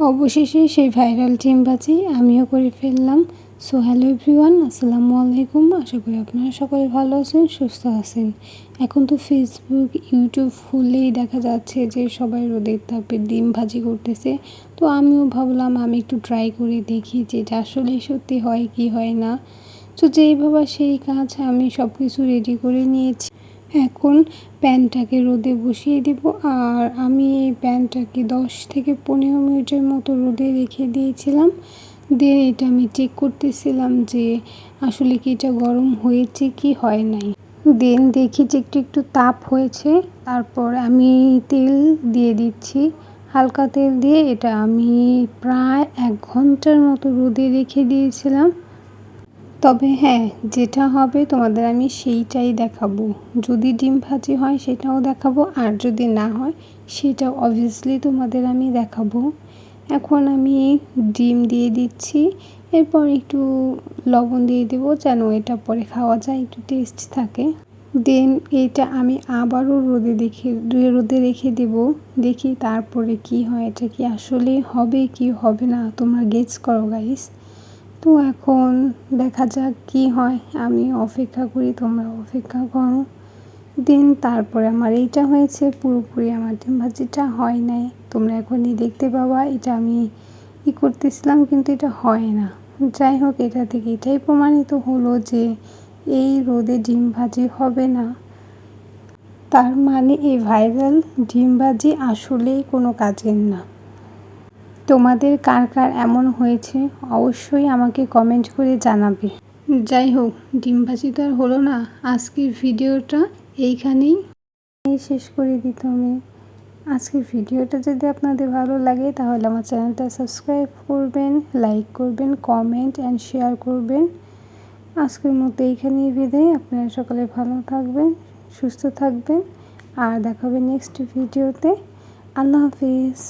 অবশেষে সেই ভাইরাল ডিম ভাজি আমিও করে ফেললাম। সো হ্যালো এভরিওয়ান আসসালামু আলাইকুম। আশা করি আপনারা সকলে ভালো আছেন, সুস্থ আছেন। এখন তো ফেসবুক ইউটিউব খুললেই দেখা যাচ্ছে যে সবাই রোদের তাপে ডিম ভাজি করতেছে। তো আমিও ভাবলাম আমি একটু ট্রাই করে দেখি যে এটা আসলেই সত্যি হয় কি হয় না। তো যেই ভাবা সেই কাজ আমি সব কিছু রেডি করে নিয়েছি। এখন প্যানটাকে রোদে বসিয়ে দেব। আর আমি এই প্যানটাকে দশ থেকে পনেরো মিনিটের মতো রোদে রেখে দিয়েছিলাম। দেন এটা আমি চেক করতেছিলাম যে আসলে কি এটা গরম হয়েছে কি হয় নাই। দেন দেখি যে একটু একটু তাপ হয়েছে। তারপর আমি তেল দিয়ে দিচ্ছি। হালকা তেল দিয়ে এটা আমি প্রায় এক ঘণ্টার মতো রোদে রেখে দিয়েছিলাম। তবে হ্যাঁ যেটা হবে তোমাদের আমি সেইটাই দেখাবো। যদি ডিম ভাজি হয় সেটাও দেখাবো, আর যদি না হয় সেটাও অবভিয়াসলি তোমাদের আমি দেখাবো। এখন আমি ডিম দিয়ে দিচ্ছি, এরপর একটু লবণ দিয়ে দেবো যেন এটা পরে খাওয়া যায়, একটু টেস্ট থাকে। দেন এটা আমি আবারও রোদে দেখে, রোদে রেখে দেব, দেখি তারপরে কি হয়, এটা কি আসলে হবে, কি হবে না, তোমরা গেস করো গাইস তো এখন দেখা যাক কি হয়। আমি অপেক্ষা করি তোমরা অপেক্ষা করো। দিন তারপরে আমার এইটা হয়েছে, পুরোপুরি আমার ডিম ভাজিটা হয় নাই। তোমরা এখনই দেখতে পাবা, এটা আমি ই করতেছিলাম, কিন্তু এটা হয় না। যাই হোক, এটা থেকে এটাই প্রমাণিত হলো যে এই রোদে ডিম ভাজি হবে না। তার মানে এই ভাইরাল ডিম ভাজি আসলেই কোনো কাজের না। তোমাদের কার কার এমন হয়েছে, অবশ্যই আমাকে কমেন্ট করে জানাবে। যাই হোক ডিম ভাজি তো আর হলো না, আজকের ভিডিওটা এইখানেই। শেষ করে দিত আমি আজকের ভিডিওটা যদি আপনাদের ভালো লাগে, তাহলে আমার চ্যানেলটা সাবস্ক্রাইব করবেন লাইক করবেন কমেন্ট অ্যান্ড শেয়ার করবেন। আজকের মতো এইখানেই বিদায়। আপনারা সকালে ভালো থাকবেন, সুস্থ থাকবেন। আর দেখাবে নেক্সট ভিডিওতে। আল্লাহ হাফিজ।